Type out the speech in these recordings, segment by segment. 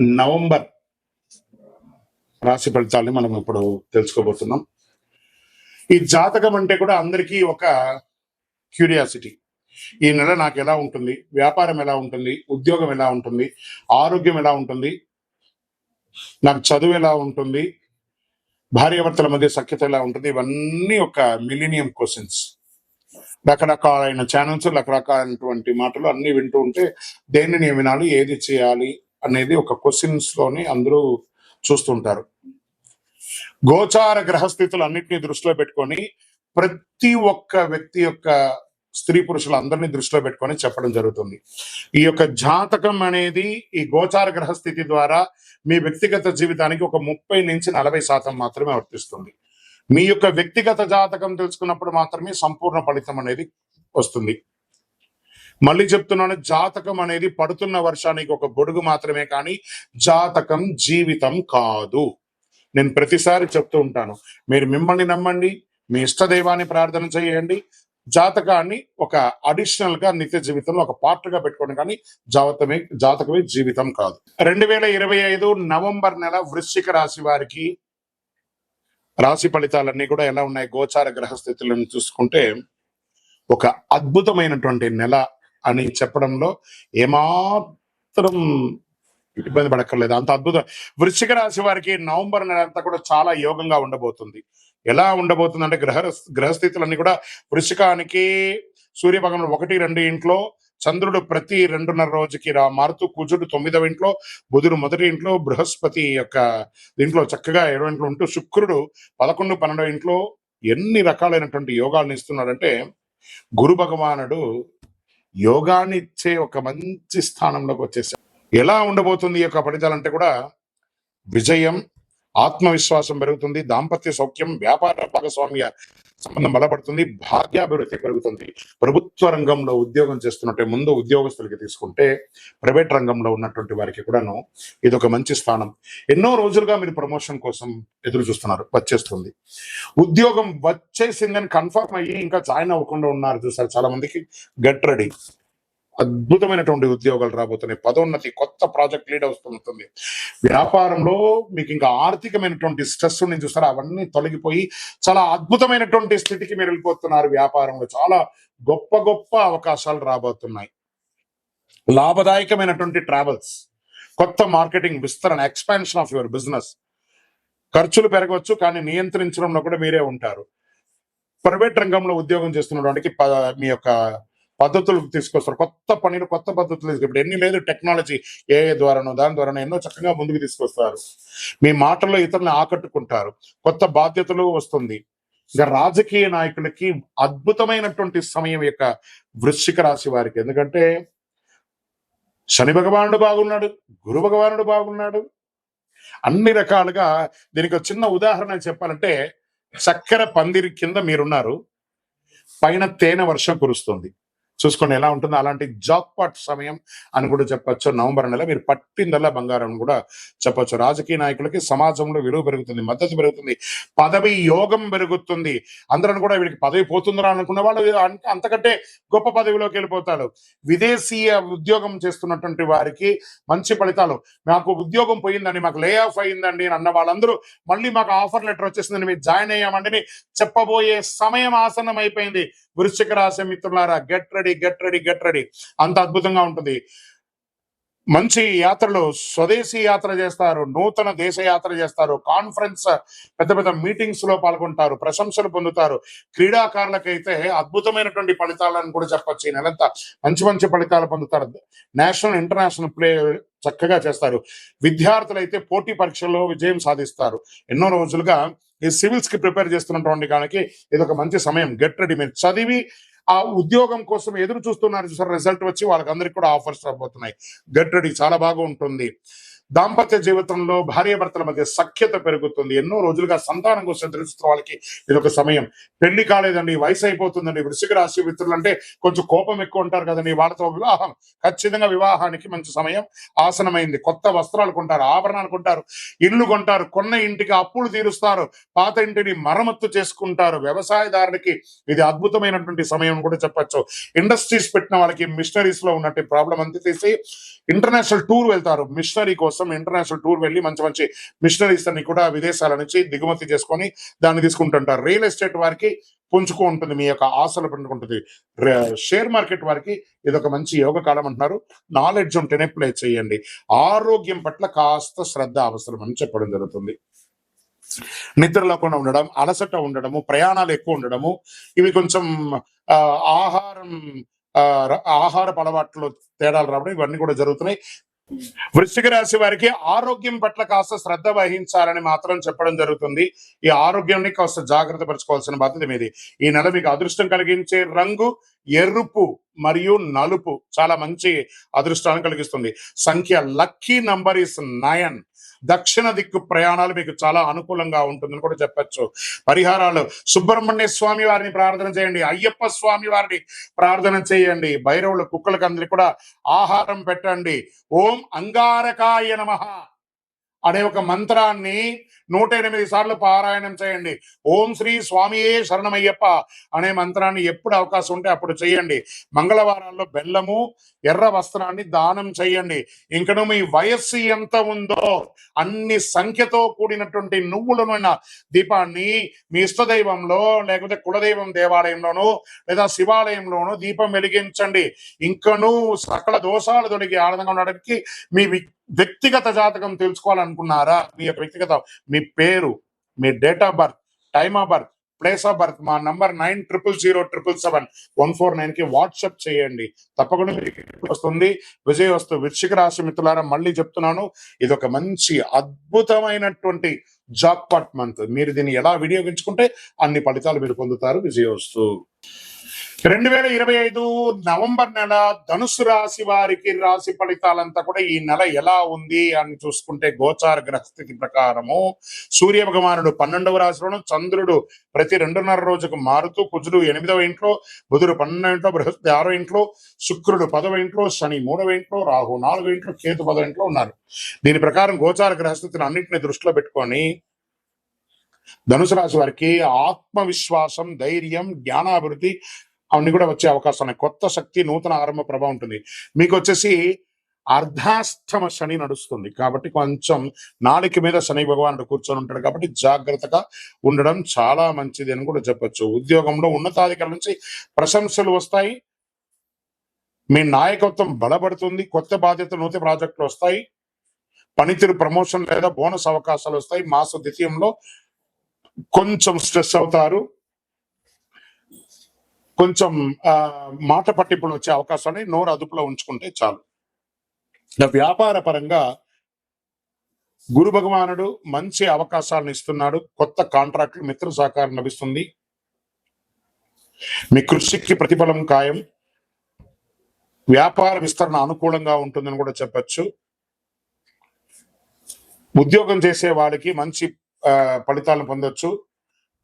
November రాశి ఫలితాలని మనం ఇప్పుడు తెలుసుకోబోతున్నాం. ఈ జాతకం అంటే కూడా అందరికీ ఒక క్యూరియాసిటీ. ఈ నెల నాకు ఎలా ఉంటుంది? వ్యాపారం ఎలా ఉంటుంది? ఉద్యోగం ఎలా ఉంటుంది? ఆరోగ్యం ఎలా ఉంటుంది? నాకు చదువు ఎలా ఉంటుంది? భార్యాభర్తల మధ్య సఖ్యత ఎలా ఉంటుంది? ఇవన్నీ ఒక మిలీనియం క్వశ్చన్స్. రకరకాలైన ఛానల్స్ రకరకాలైనటువంటి మాటలు అన్ని వింటూ ఉంటే దేన్ని నేను వినాలి ఏది చేయాలి అనేది ఒక క్వశ్చన్స్లోని అందరూ చూస్తుంటారు. గోచార గ్రహస్థితులు అన్నింటినీ దృష్టిలో పెట్టుకొని ప్రతి ఒక్క వ్యక్తి యొక్క స్త్రీ పురుషులు అందరినీ దృష్టిలో పెట్టుకొని చెప్పడం జరుగుతుంది. ఈ యొక్క జాతకం అనేది ఈ గోచార గ్రహస్థితి ద్వారా మీ వ్యక్తిగత జీవితానికి ఒక ముప్పై నుంచి నలభై శాతం మాత్రమే వర్తిస్తుంది. మీ యొక్క వ్యక్తిగత జాతకం తెలుసుకున్నప్పుడు మాత్రమే సంపూర్ణ ఫలితం అనేది వస్తుంది. మళ్ళీ చెప్తున్నాను జాతకం అనేది పడుతున్న వర్షానికి ఒక గొడుగు మాత్రమే కానీ జాతకం జీవితం కాదు. నేను ప్రతిసారి చెప్తూ ఉంటాను మీరు మిమ్మల్ని నమ్మండి మీ ఇష్టదైవాన్ని ప్రార్థన చేయండి. జాతకాన్ని ఒక అడిషనల్గా నిత్య జీవితంలో ఒక పార్ట్గా పెట్టుకోండి కానీ జాతమే జాతకమే జీవితం కాదు. రెండు వేల ఇరవై ఐదు నవంబర్ నెల వృశ్చిక రాశి వారికి రాశి ఫలితాలన్నీ కూడా ఎలా ఉన్నాయి? గోచార గ్రహస్థితులను చూసుకుంటే ఒక అద్భుతమైనటువంటి నెల అని చెప్పడంలో ఏమాత్రం ఇబ్బంది పడక్కర్లేదు. అంత అద్భుతం. వృశ్చిక రాశి వారికి నవంబర్ నెల అంతా కూడా చాలా యోగంగా ఉండబోతుంది. ఎలా ఉండబోతుంది అంటే గ్రహ గ్రహస్థితులన్నీ కూడా వృశ్చికానికి సూర్యభగవానుడు ఒకటి రెండు ఇంట్లో చంద్రుడు ప్రతి రెండున్నర రోజుకి రా మారుతూ కుజుడు తొమ్మిదవ ఇంట్లో బుధుడు మొదటి ఇంట్లో బృహస్పతి యొక్క దీంట్లో చక్కగా ఏడో ఇంట్లో ఉంటూ శుక్రుడు పదకొండు పన్నెండవ ఇంట్లో ఎన్ని రకాలైనటువంటి యోగాలను ఇస్తున్నాడంటే గురు భగవానుడు యోగాన్ని ఇచ్చే ఒక మంచి స్థానంలోకి వచ్చేసాడు ఎలా ఉండబోతుంది ఈ యొక్క ఫలితాలంటే కూడా విజయం ఆత్మవిశ్వాసం పెరుగుతుంది దాంపత్య సౌఖ్యం వ్యాపార భాగస్వామ్య స్పందన బలపడుతుంది భాగ్యాభివృద్ధి పెరుగుతుంది ప్రభుత్వ రంగంలో ఉద్యోగం చేస్తున్నట్టే ముందు ఉద్యోగస్తులకి తీసుకుంటే ప్రైవేట్ రంగంలో ఉన్నటువంటి వారికి కూడాను ఇది ఒక మంచి స్థానం. ఎన్నో రోజులుగా మీరు ప్రమోషన్ కోసం ఎదురు చూస్తున్నారు వచ్చేస్తుంది. ఉద్యోగం వచ్చేసిందని కన్ఫర్మ్ అయ్యి ఇంకా జాయిన్ అవ్వకుండా ఉన్నారు చూసారు చాలా మందికి గట్ రెడీ. అద్భుతమైనటువంటి ఉద్యోగాలు రాబోతున్నాయి. పదోన్నతి కొత్త ప్రాజెక్ట్ లీడ్ వస్తుంది. వ్యాపారంలో మీకు ఇంకా ఆర్థికమైనటువంటి స్ట్రెస్ నేను చూస్తారా? అవన్నీ తొలగిపోయి చాలా అద్భుతమైనటువంటి స్థితికి మీరు వెళ్ళిపోతున్నారు. వ్యాపారంలో చాలా గొప్ప గొప్ప అవకాశాలు రాబోతున్నాయి. లాభదాయకమైనటువంటి ట్రావెల్స్ కొత్త మార్కెటింగ్ విస్తరణ ఎక్స్పాన్షన్ ఆఫ్ యువర్ బిజినెస్. ఖర్చులు పెరగవచ్చు కానీ నియంత్రించడంలో కూడా మీరే ఉంటారు. ప్రైవేట్ రంగంలో ఉద్యోగం చేస్తున్నటువంటి ప- మీ యొక్క పద్ధతులు తీసుకొస్తారు. కొత్త పనిని కొత్త పద్ధతులు ఇప్పుడు ఎన్ని లేదు టెక్నాలజీ ఏ ద్వారానో దాని ద్వారానో ఎన్నో చక్కగా ముందుకు తీసుకొస్తారు. మీ మాటల్లో ఇతరులను ఆకట్టుకుంటారు. కొత్త బాధ్యతలు వస్తుంది. ఇంకా రాజకీయ నాయకులకి అద్భుతమైనటువంటి సమయం యొక్క వృశ్చిక రాశి వారికి. ఎందుకంటే శని భగవానుడు బాగున్నాడు గురు భగవానుడు బాగున్నాడు. అన్ని రకాలుగా దీనికి ఒక చిన్న ఉదాహరణ చెప్పాలంటే చక్కెర పందిరి కింద మీరున్నారు. పైన తేనె వర్షం కురుస్తుంది. చూసుకోండి ఎలా ఉంటుందో. అలాంటి జాక్పాట్ సమయం అని కూడా చెప్పొచ్చు. నవంబర్ నెల మీరు పట్టిందల్లా బంగారం అని కూడా చెప్పొచ్చు. రాజకీయ నాయకులకి సమాజంలో విలువ పెరుగుతుంది మద్దతు పెరుగుతుంది పదవి యోగం పెరుగుతుంది. అందరం కూడా వీడికి పదవి పోతుందరా అనుకున్న వాళ్ళు అంతకంటే గొప్ప పదవిలోకి వెళ్ళిపోతారు. విదేశీయ ఉద్యోగం చేస్తున్నటువంటి వారికి మంచి ఫలితాలు. మాకు ఉద్యోగం పోయిందండి మాకు లే ఆఫ్ అయిందండి అన్న వాళ్ళందరూ మళ్ళీ మాకు ఆఫర్ లెటర్ వచ్చేసిందని మీరు జాయిన్ అయ్యామండి చెప్పబోయే సమయం ఆసన్నం అయిపోయింది వృశ్చిక రాశి మిత్రులారా get ready get ready get ready అంత అద్భుతంగా ఉంటుంది. మంచి యాత్రలు స్వదేశీ యాత్ర చేస్తారు నూతన దేశ యాత్ర చేస్తారు కాన్ఫరెన్స్ పెద్ద పెద్ద మీటింగ్స్లో పాల్గొంటారు ప్రశంసలు పొందుతారు. క్రీడాకారులకైతే అద్భుతమైనటువంటి ఫలితాలను కూడా చెప్పచ్చు. ఈ నెలంతా మంచి మంచి ఫలితాలు పొందుతారు. నేషనల్ ఇంటర్నేషనల్ ప్లే చక్కగా చేస్తారు. విద్యార్థులైతే పోటీ పరీక్షల్లో విజయం సాధిస్తారు. ఎన్నో రోజులుగా ఈ సివిల్స్కి ప్రిపేర్ చేస్తున్నటువంటి దానికి ఇది ఒక మంచి సమయం. గెట్ రెడీ మీరు. చదివి ఆ ఉద్యోగం కోసం ఎదురు చూస్తున్నారు చూసారు రిజల్ట్ వచ్చి వాళ్ళకందరికి కూడా ఆఫర్స్ రాబోతున్నాయి. గెట్ రెడీ చాలా బాగా ఉంటుంది దాంపత్య జీవితంలో భార్యాభర్తల మధ్య సఖ్యత పెరుగుతుంది. ఎన్నో రోజులుగా సంతానం కోసం తెలుస్తున్న వాళ్ళకి ఇది ఒక సమయం. పెళ్ళి కాలేదండి వయసు అయిపోతుందండి. వృశ్చిక రాశి మిత్రులు అంటే కొంచెం కోపం ఎక్కువ ఉంటారు కదండి. వాళ్ళతో వివాహం ఖచ్చితంగా వివాహానికి మంచి సమయం. ఆసనమైంది. కొత్త వస్త్రాలు కొంటారు ఆభరణాలు కొంటారు ఇల్లు కొంటారు కొన్న ఇంటికి అప్పులు తీరుస్తారు పాత ఇంటిని మరమ్మత్తు చేసుకుంటారు. వ్యవసాయదారునికి ఇది అద్భుతమైనటువంటి సమయం కూడా చెప్పొచ్చు. ఇండస్ట్రీస్ పెట్టిన వాళ్ళకి మిషనరీస్లో ఉన్నట్టు ప్రాబ్లం అంతా తీసి ఇంటర్నేషనల్ టూర్ వెళ్తారు. మిషనరీ కోసం కోసం ఇంటర్నేషనల్ టూర్ వెళ్ళి మంచి మంచి మిషనరీస్ అన్ని కూడా విదేశాల నుంచి దిగుమతి చేసుకొని దాన్ని తీసుకుంటుంటారు. రియల్ ఎస్టేట్ వారికి పుంజుకు ఉంటుంది. మీ యొక్క ఆశలు పండుకుంటుంది షేర్ మార్కెట్ వారికి ఇది ఒక మంచి యోగ కాలం అంటున్నారు. నాలెడ్జ్ ఉంటేనే ప్లే చేయండి. ఆరోగ్యం పట్ల కాస్త శ్రద్ధ అవసరం అని చెప్పడం జరుగుతుంది. నిద్ర లేకుండా ఉండడం అలసట ఉండడము ప్రయాణాలు ఎక్కువ ఉండడము ఇవి కొంచెం ఆహారం ఆహార ఆహారపు అలవాట్లు తేడాలు రావడం ఇవన్నీ కూడా జరుగుతున్నాయి. వృశ్చిక రాశి వారికి ఆరోగ్యం పట్ల కాస్త శ్రద్ధ వహించాలని మాత్రం చెప్పడం జరుగుతుంది. ఈ ఆరోగ్యాన్ని కాస్త జాగ్రత్త పరచుకోవాల్సిన బాధ్యత మీది. ఈ నెల మీకు అదృష్టం కలిగించే రంగు ఎరుపు మరియు నలుపు చాలా మంచి అదృష్టాన్ని కలిగిస్తుంది. సంఖ్య లక్కీ నంబర్ ఇస్ నయన్ దక్షిణ దిక్కు ప్రయాణాలు మీకు చాలా అనుకూలంగా ఉంటుందని కూడా చెప్పచ్చు. పరిహారాలు. సుబ్రహ్మణ్య స్వామి వారిని ప్రార్థన చేయండి. అయ్యప్ప స్వామి వారిని ప్రార్థన చేయండి. భైరవుల కుక్కలకు అందరికి కూడా ఆహారం పెట్టండి. ఓం అంగారకాయ నమః. అనే ఒక మంత్రాన్ని నూట ఎనిమిది సార్లు పారాయణం చేయండి. ఓం శ్రీ స్వామియే శరణమయ్యప్ప అనే మంత్రాన్ని ఎప్పుడు అవకాశం ఉంటే అప్పుడు చేయండి. మంగళవారాల్లో బెల్లము ఎర్ర వస్త్రాన్ని దానం చేయండి. ఇంకను మీ వయస్సు ఎంత ఉందో అన్ని సంఖ్యతో కూడినటువంటి నువ్వులమైన దీపాన్ని మీ ఇష్టదైవంలో లేకపోతే కులదైవం దేవాలయంలోనూ లేదా శివాలయంలోనూ దీపం వెలిగించండి. ఇంకను సకల దోషాలు తొలగి ఆనందంగా ఉండడానికి మీ వ్యక్తిగత జాతకం తెలుసుకోవాలనుకున్నారా? మీ యొక్క వ్యక్తిగత మీ పేరు మీ date of birth time of birth place of birth మా number nine triple zero triple seven one four నైన్కి వాట్సాప్ చేయండి. తప్పకుండా మీకు వస్తుంది. విజయ వస్తు వృశ్చిక రాశి మిత్రులారా మళ్ళీ చెప్తున్నాను. ఇది ఒక మంచి అద్భుతమైనటువంటి జాక్పాట్ మంత్ మీరు దీన్ని ఎలా వినియోగించుకుంటే అన్ని ఫలితాలు మీరు పొందుతారు. విజయోస్తు రెండు వేల ఇరవై ఐదు నవంబర్ నెల ధనుసు రాశి వారికి రాశి ఫలితాలంతా కూడా ఈ నెల ఎలా ఉంది అని చూసుకుంటే గోచార గ్రహస్థితి ప్రకారము సూర్య భగవానుడు పన్నెండవ రాశిలోను చంద్రుడు ప్రతి రెండున్నర రోజుకు మారుతూ కుజుడు ఎనిమిదవ ఇంట్లో బుధుడు పన్నెండవ ఇంట్లో బృహస్పతి ఆరో ఇంట్లో శుక్రుడు పదవ ఇంట్లో శని మూడవ ఇంట్లో రాహు నాలుగో ఇంట్లో కేతు పదవ ఇంట్లో ఉన్నారు. దీని ప్రకారం గోచార గ్రహస్థితిని అన్నింటినీ దృష్టిలో పెట్టుకొని ధనుసు రాశి వారికి ఆత్మవిశ్వాసం ధైర్యం జ్ఞానాభివృద్ధి అవన్నీ కూడా వచ్చే అవకాశం ఉన్నాయి. కొత్త శక్తి నూతన ఆరంభ ప్రభావం ఉంటుంది. మీకు వచ్చేసి అర్ధాష్టమ శని నడుస్తుంది. కాబట్టి కొంచెం నాలుక మీద శని భగవానుడు కూర్చొని ఉంటాడు కాబట్టి జాగ్రత్తగా ఉండడం చాలా మంచిది అని కూడా చెప్పొచ్చు. ఉద్యోగంలో ఉన్నతాధికారుల నుంచి ప్రశంసలు వస్తాయి. మీ నాయకత్వం బలపడుతుంది. కొత్త బాధ్యత నూతన ప్రాజెక్టులు వస్తాయి. పనితీరు ప్రమోషన్ లేదా బోనస్ అవకాశాలు వస్తాయి. మాస ద్వితీయంలో కొంచెం స్ట్రెస్ అవుతారు. కొంచెం ఆ, మాట పట్టింపులు వచ్చే అవకాశాన్ని నోరు అదుపులో ఉంచుకుంటే చాలు. వ్యాపార పరంగా గురు భగవానుడు మంచి అవకాశాలను ఇస్తున్నాడు. కొత్త కాంట్రాక్టులు మిత్ర సహకారం లభిస్తుంది. మీ కృషికి ప్రతిఫలం ఖాయం. వ్యాపార విస్తరణ అనుకూలంగా ఉంటుందని కూడా చెప్పచ్చు. ఉద్యోగం చేసే వాళ్ళకి మంచి ఫలితాలను పొందొచ్చు.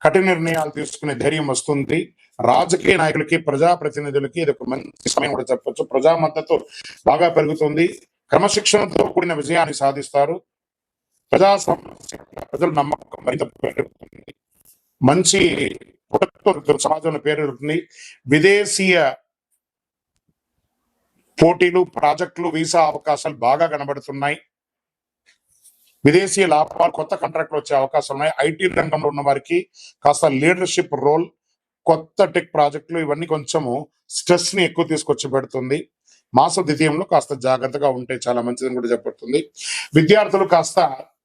కఠిన నిర్ణయాలు తీసుకునే ధైర్యం వస్తుంది. రాజకీయ నాయకులకి ప్రజాప్రతినిధులకి ఇది ఒక మంచి సమయం కూడా చెప్పొచ్చు. ప్రజా మద్దతు బాగా పెరుగుతుంది. క్రమశిక్షణతో కూడిన విజయాన్ని సాధిస్తారు. ప్రజా ప్రజల నమ్మకం మరింత పెరుగుతుంది. మంచి సమాజంలో పేరు పెరుగుతుంది విదేశీయ పోటీలు ప్రాజెక్టులు వీసా అవకాశాలు బాగా కనబడుతున్నాయి. విదేశీ లాభాలు కొత్త కాంట్రాక్ట్లు వచ్చే అవకాశాలు ఉన్నాయి. ఐటీ రంగంలో ఉన్న వారికి కాస్త లీడర్షిప్ రోల్ కొత్త టెక్ ప్రాజెక్టులు ఇవన్నీ కొంచెము స్ట్రెస్ని ఎక్కువ తీసుకొచ్చి పెడుతుంది. మాస ద్వితీయంలో కాస్త జాగ్రత్తగా ఉంటే చాలా మంచిదని కూడా చెప్పబడుతుంది. విద్యార్థులు కాస్త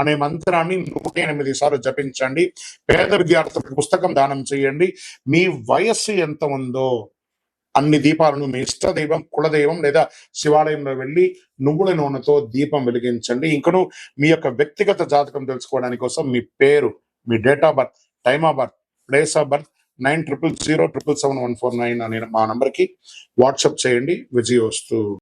అనే మంత్రాన్ని నూట ఎనిమిది సార్లు జపించండి. పేద విద్యార్థులకు పుస్తకం దానం చేయండి. మీ వయస్సు ఎంత ఉందో అన్ని దీపాలను మీ ఇష్ట దైవం కులదైవం లేదా శివాలయంలో వెళ్ళి నువ్వుల నూనెతో దీపం వెలిగించండి. ఇంకను మీ యొక్క వ్యక్తిగత జాతకం తెలుసుకోవడానికి కోసం మీ పేరు మీ date of birth time of birth place of birth nine triple zero triple seven one four nine అనే మా నంబర్కి వాట్సాప్ చేయండి. విజయోస్తు.